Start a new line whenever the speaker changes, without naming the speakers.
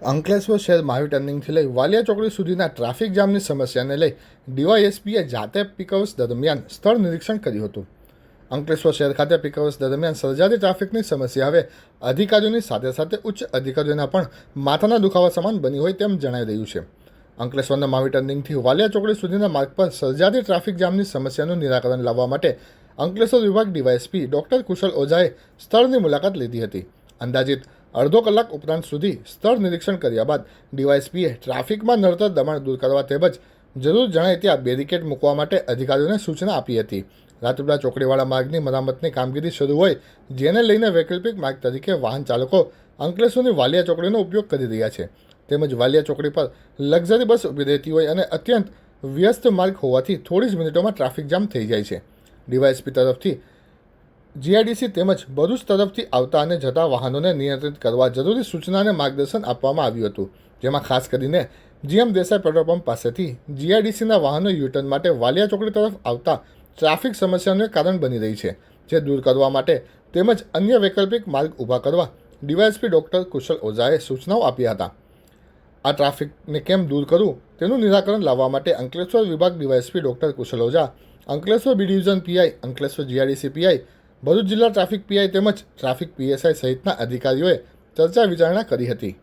અંકલેશ્વર શહેર મહાવીર ટર્નિંગથી લઈ વાલિયા ચોકડી સુધીના ટ્રાફિક જામની સમસ્યાને લઈ ડીવાયએસપીએ જાતે પીકઅવર્સ દરમિયાન સ્થળ નિરીક્ષણ કર્યું હતું. અંકલેશ્વર શહેર ખાતે પીકઅવર્સ દરમિયાન સર્જાતી ટ્રાફિકની સમસ્યા હવે અધિકારીઓની સાથે સાથે ઉચ્ચ અધિકારીઓના પણ માથાના દુખાવા સમાન બની હોય તેમ જણાઈ રહ્યું છે. અંકલેશ્વરના માવી ટર્નિંગથી વાલિયા ચોકડી સુધીના માર્ગ પર સર્જાતી ટ્રાફિક જામની સમસ્યાનું નિરાકરણ લાવવા માટે અંકલેશ્વર વિભાગ ડીવાયએસપી ડોક્ટર કુશલ ઓઝાએ સ્થળની મુલાકાત લીધી હતી. અંદાજિત અડધો કલાક ઉપરાંત સુધી સ્થળ નિરીક્ષણ કર્યા બાદ ડીવાયએસપીએ ટ્રાફિકમાં નડતર દબાણ દૂર કરવા તેમજ જરૂર જણાય ત્યાં બેરિકેડ મૂકવા માટે અધિકારીઓને સૂચના આપી હતી. રાતુડા ચોકડીવાળા માર્ગની મરામતની કામગીરી શરૂ હોય, જેને લઈને વૈકલ્પિક માર્ગ તરીકે વાહન ચાલકો અંકલેશ્વરની વાલિયા ચોકડીનો ઉપયોગ કરી રહ્યા છે. તેમજ વાલિયા ચોકડી પર લક્ઝરી બસ ઊભી રહેતી હોય અને અત્યંત વ્યસ્ત માર્ગ હોવાથી થોડી જ મિનિટોમાં ટ્રાફિક જામ થઈ જાય છે. ડીવાયએસપી તરફથી જીઆઈડીસી તેમજ ભરૂચ તરફથી આવતા અને જતા વાહનોને નિયંત્રિત કરવા જરૂરી સૂચના અને માર્ગદર્શન આપવામાં આવ્યું હતું, જેમાં ખાસ કરીને જીએમ દેસાઈ પેટ્રોલ પંપ પાસેથી જીઆઈડીસીના વાહનો યુટર્ન માટે વાલિયા ચોકડી તરફ આવતા ટ્રાફિક સમસ્યાનું કારણ બની રહી છે, જે દૂર કરવા માટે તેમજ અન્ય વૈકલ્પિક માર્ગ ઊભા કરવા ડીવાયએસપી ડોક્ટર કુશલ ઓઝાએ સૂચનાઓ આપ્યા હતા. આ ટ્રાફિકને કેમ દૂર કરવું તેનું નિરાકરણ લાવવા માટે અંકલેશ્વર વિભાગ DYSP doctor Kushal Ojha, Ankleshwar B division PI Ankleshwar GIDC PI Bharuch જિલ્લા ટ્રાફિક પીઆઈ તેમજ ટ્રાફિક પીએસઆઈ સહિતના અધિકારીઓએ ચર્ચા વિચારણા કરી હતી.